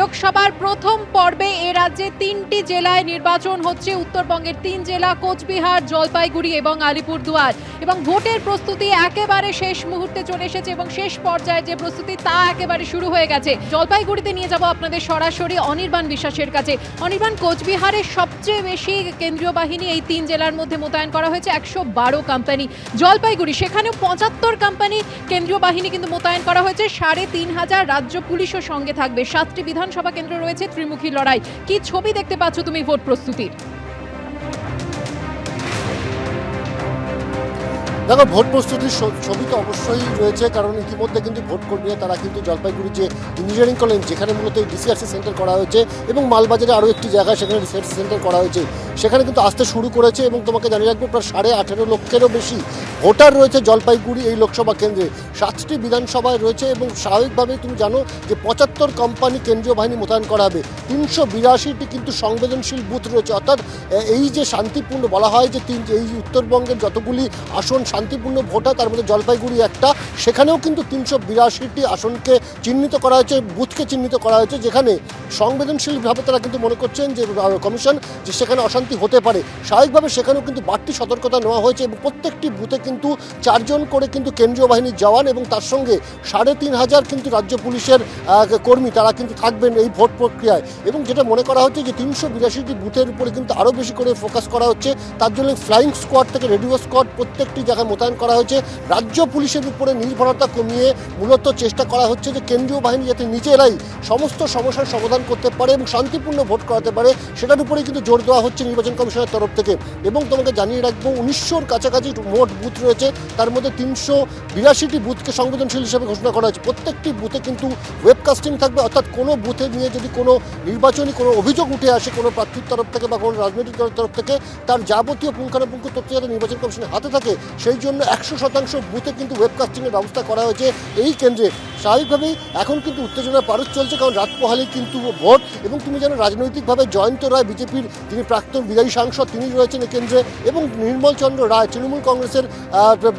লোকসভার প্রথম পর্বে এ রাজ্যে তিনটি জেলায় নির্বাচন হচ্ছে। উত্তরবঙ্গের তিন জেলা, কোচবিহার, জলপাইগুড়ি এবং আলিপুরদুয়ার। এবং ভোটের প্রস্তুতি একেবারে শেষ মুহূর্তে চলে এসেছে এবং শেষ পর্যায়ে যে প্রস্তুতি তা একেবারে শুরু হয়ে গেছে। জলপাইগুড়িতে নিয়ে যাব আপনাদের সরাসরি অনির্বাণ বিশ্বাসের কাছে। অনির্বাণ, কোচবিহারের সবচেয়ে বেশি কেন্দ্রীয় বাহিনী এই তিন জেলার মধ্যে মোতায়েন করা হয়েছে, একশো বারো কোম্পানি জলপাইগুড়ি, সেখানেও পঁচাত্তর কোম্পানি কেন্দ্রীয় বাহিনী কিন্তু মোতায়েন করা হয়েছে। সাড়ে তিন হাজার রাজ্য পুলিশও সঙ্গে থাকবে। সাতটি বিধানসভা কেন্দ্র রয়েছে ত্রিমুখী লড়াই। কি ছবি দেখতে পাচ্ছ তুমি ভোট প্রস্তুতির? দেখো, ভোট প্রস্তুতির ছবি তো অবশ্যই রয়েছে, কারণ ইতিমধ্যে কিন্তু ভোট কর্মীরা তারা কিন্তু জলপাইগুড়ি যে ইঞ্জিনিয়ারিং কলেজ যেখানে মূলত এই ডিসিআরসি সেন্টার করা হয়েছে, এবং মালবাজারে আরও একটি জায়গায় সেখানে রিসার্চ সেন্টার করা হয়েছে। সেখানে কিন্তু আসতে শুরু করেছে, এবং তোমাকে জানিয়ে রাখব, প্রায় সাড়ে আঠেরো লক্ষেরও বেশি ভোটার রয়েছে জলপাইগুড়ি, এই লোকসভা কেন্দ্রে। সাতটি বিধানসভায় রয়েছে এবং স্বাভাবিকভাবেই তুমি জানো যে পঁচাত্তর কোম্পানি কেন্দ্রীয় বাহিনী মোতায়েন করা হবে। তিনশো বিরাশিটি কিন্তু সংবেদনশীল বুথ রয়েছে। অর্থাৎ এই যে শান্তিপূর্ণ বলা হয় যে তিন, এই উত্তরবঙ্গের যতগুলি আসন শান্তিপূর্ণ ভোট তার মধ্যে জলপাইগুড়ি একটা। সেখানেও কিন্তু তিনশো বিরাশিটি আসনকে চিহ্নিত করা হয়েছে, বুথকে চিহ্নিত করা হয়েছে, যেখানে সংবেদনশীলভাবে তারা কিন্তু মনে করছেন যে কমিশন যে সেখানে অশান্তি হতে পারে। স্বাভাবিকভাবে সেখানেও কিন্তু বাড়তি সতর্কতা নেওয়া হয়েছে এবং প্রত্যেকটি বুথে কিন্তু চারজন করে কিন্তু কেন্দ্রীয় বাহিনীর জওয়ান এবং তার সঙ্গে সাড়ে তিন হাজার কিন্তু রাজ্য পুলিশের কর্মী তারা কিন্তু থাকবেন এই ভোট প্রক্রিয়ায়। এবং যেটা মনে করা হচ্ছে যে তিনশো বিরাশিটি বুথের উপরে কিন্তু আরও বেশি করে ফোকাস করা হচ্ছে। তার জন্য ফ্লাইং স্কোয়াড থেকে রেডিও স্কোয়াড প্রত্যেকটি জায়গায় মোতায়েন করা হয়েছে। রাজ্য পুলিশের উপরে নির্ভরতা কমিয়ে মূলত চেষ্টা করা হচ্ছে যে কেন্দ্রীয় বাহিনী যাতে নিজেরাই সমস্ত সমস্যার সমাধান করতে পারে এবং শান্তিপূর্ণ ভোট করাতে পারে, সেটার উপরেই কিন্তু জোর দেওয়া হচ্ছে নির্বাচন কমিশনের তরফ থেকে। এবং তোমাকে জানিয়ে রাখব, উনিশশোর কাছাকাছি মোট বুথ রয়েছে, তার মধ্যে তিনশো বিরাশিটি বুথকে সংবেদনশীল হিসেবে ঘোষণা করা হয়েছে। প্রত্যেকটি বুথে কিন্তু ওয়েবকাস্টিং থাকবে, অর্থাৎ কোনো বুথে নিয়ে যদি কোনো নির্বাচনী কোনো অভিযোগ উঠে আসে কোনো প্রার্থীর তরফ থেকে বা কোনো রাজনৈতিক দলের তরফ থেকে, তার যাবতীয় পুঙ্খানুপুঙ্খ তথ্য যাতে নির্বাচন কমিশনের হাতে থাকে, সেই জন্য একশো শতাংশ বুথে কিন্তু ওয়েবকাস্টিংয়ের ব্যবস্থা করা হয়েছে এই কেন্দ্রে। স্বাভাবিকভাবেই এখন কিন্তু উত্তেজনার পারদ চলছে, কারণ রাত পোহালেই কিন্তু ভোট, এবং তুমি জানো রাজনৈতিকভাবে জয়ন্ত রায়, বিজেপির যিনি প্রাক্তন বিদায়ী সাংসদ, তিনি রয়েছেন এই কেন্দ্রে, এবং নির্মল চন্দ্র রায়, তৃণমূল কংগ্রেসের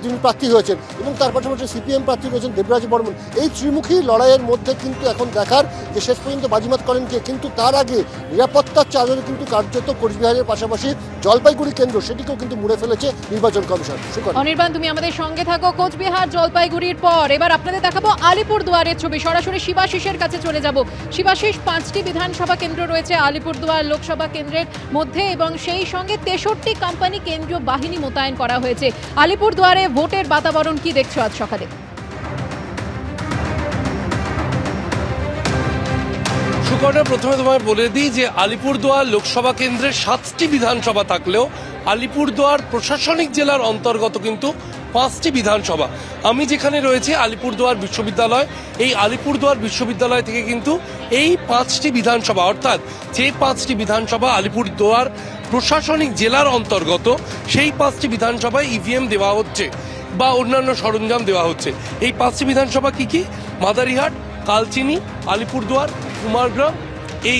যিনি প্রার্থী হয়েছেন এবং তার পাশাপাশি সিপিএম প্রার্থী রয়েছেন দেবরাজ বর্মন। এই ত্রিমুখী লড়াইয়ের মধ্যে কিন্তু এখন দেখার যে শেষ পর্যন্ত বাজিমাত করেন কে, কিন্তু তার আগে নিরাপত্তার চাদরে কিন্তু কার্যত কোচবিহারের পাশাপাশি জলপাইগুড়ি কেন্দ্র, সেটিকেও কিন্তু মুড়ে ফেলেছে নির্বাচন কমিশন। অনির্বাণ, তুমি আমাদের সঙ্গে থাকো কোচবিহার জলপাইগুড়ির পর। এবার আপনাদের দেখাবো আলিপুর দুয়ারের ছবি। সরাসরি শিবাশিসের কাছে চলে যাব। শিবাশিস, পাঁচটি বিধানসভা কেন্দ্র রয়েছে আলিপুরদুয়ার লোকসভা কেন্দ্রের মধ্যে এবং সেই সঙ্গে তেষট্টি কোম্পানি কেন্দ্রীয় বাহিনী মোতায়েন করা হয়েছে। আলিপুরদুয়ারে ভোটের বাতাবরণ কি দেখছ আজ সকালে? সুকর্ণা প্রথমে তোমায় বলে দিই যে আলিপুরদুয়ার লোকসভা কেন্দ্রে সাতটি বিধানসভা থাকলেও আলিপুরদুয়ার প্রশাসনিক জেলার অন্তর্গত কিন্তু পাঁচটি বিধানসভা। আমি যেখানে রয়েছে, আলিপুরদুয়ার বিশ্ববিদ্যালয়, এই আলিপুরদুয়ার বিশ্ববিদ্যালয় থেকে কিন্তু এই পাঁচটি বিধানসভা, অর্থাৎ যে পাঁচটি বিধানসভা আলিপুরদুয়ার প্রশাসনিক জেলার অন্তর্গত সেই পাঁচটি বিধানসভায় ইভিএম দেওয়া হচ্ছে বা অন্যান্য সরঞ্জাম দেওয়া হচ্ছে। এই পাঁচটি বিধানসভা কি কি? মাদারিহাট, কালচিনি, আলিপুরদুয়ার, কুমারগ্রাম এই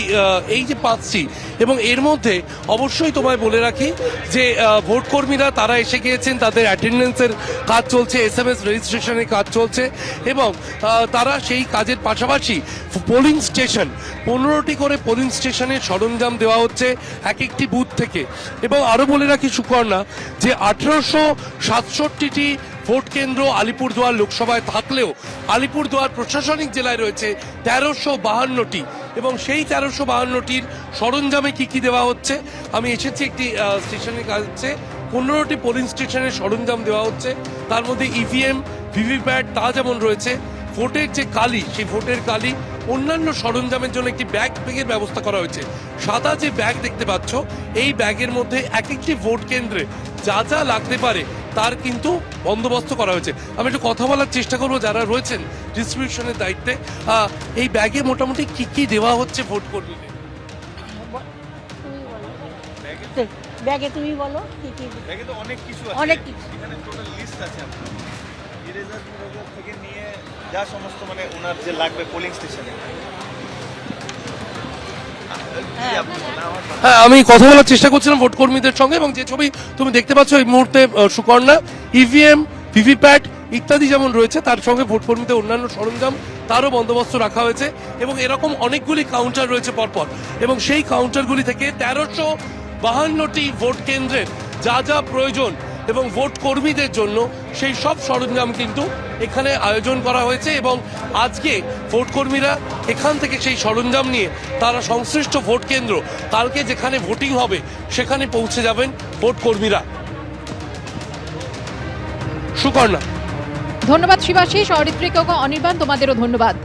এই যে পাঁচটি এবং এর মধ্যে অবশ্যই তোমায় বলে রাখি যে আহ, ভোট কর্মীরা তারা এসে গিয়েছেন তাদের অ্যাটেন্ডেন্সের কাজ চলছে এস এম এস রেজিস্ট্রেশনের কাজ চলছে এবং তারা সেই কাজের পাশাপাশি পোলিং স্টেশন পনেরোটি করে পোলিং স্টেশনের সরঞ্জাম দেওয়া হচ্ছে এক একটি বুথ থেকে। এবং আরও বলে রাখি সুকর্ণা যে আঠেরোশো সাতষট্টিটি ভোট কেন্দ্র আলিপুরদুয়ার লোকসভায় থাকলেও আলিপুরদুয়ার প্রশাসনিক জেলায় রয়েছে তেরোশো বাহান্নটি। এবং সেই তেরোশো বাহান্নটির সরঞ্জামে কি কি দেওয়া হচ্ছে? আমি এসেছি একটি স্টেশনের কাছে পনেরোটি পোলিং স্টেশনের সরঞ্জাম দেওয়া হচ্ছে। তার মধ্যে ইভিএম ভিভিপ্যাট তা যেমন রয়েছে। ভোটের যে কালি, সেই ভোটের কালি অন্যান্য সরঞ্জামের জন্য একটি ব্যাগ ব্যাগের ব্যবস্থা করা হয়েছে। সাদা যে ব্যাগ দেখতে পাচ্ছ, এই ব্যাগের মধ্যে এক একটি ভোট কেন্দ্রে যা যা লাগতে পারে তার কিন্তু বন্দোবস্ত করা হয়েছে। আমি একটু কথা বলার চেষ্টা করব যারা রয়েছেন ডিস্ট্রিবিউশনের দায়িত্বে। এই ব্যাগে মোটামুটি কি কি দেওয়া হচ্ছে ভোট কর্মীদের? তুমি ব্যাগে তুমি বলো কি কি? ব্যাগে তো অনেক কিছু আছে। অনেক কিছু। এখানে টোটাল লিস্ট আছে আপনার। ইরেজার থেকে নিয়ে যা সমস্ত মানে ওনার যে লাগবে পোলিং স্টেশনে হ্যাঁ। আমি কথা বলার চেষ্টা করছিলাম ভোট কর্মীদের সঙ্গে এবং যে ছবি তুমি দেখতে পাচ্ছ এই মুহূর্তে সুকর্ণা ইভিএম ভিভিপ্যাট ইত্যাদি যেমন রয়েছে, তার সঙ্গে ভোট কর্মীদের অন্যান্য সরঞ্জাম, তারও বন্দোবস্ত রাখা হয়েছে এবং এরকম অনেকগুলি কাউন্টার রয়েছে পরপর। এবং সেই কাউন্টারগুলি থেকে তেরোশো বাহান্নটি ভোট কেন্দ্রের যা যা প্রয়োজন এবং ভোট কর্মীদের জন্য সেই সব সরঞ্জাম কিন্তু এখানে আয়োজন করা হয়েছে এবং আজকে ভোট কর্মীরা এখান থেকে সেই সরঞ্জাম নিয়ে তারা সংশ্লিষ্ট ভোট কেন্দ্র, কালকে যেখানে ভোটিং হবে সেখানে পৌঁছে যাবেন ভোট কর্মীরা। সুকর্ণা ধন্যবাদ শিবাশিস অরিত্রিক, অনির্বাণ, তোমাদেরও ধন্যবাদ।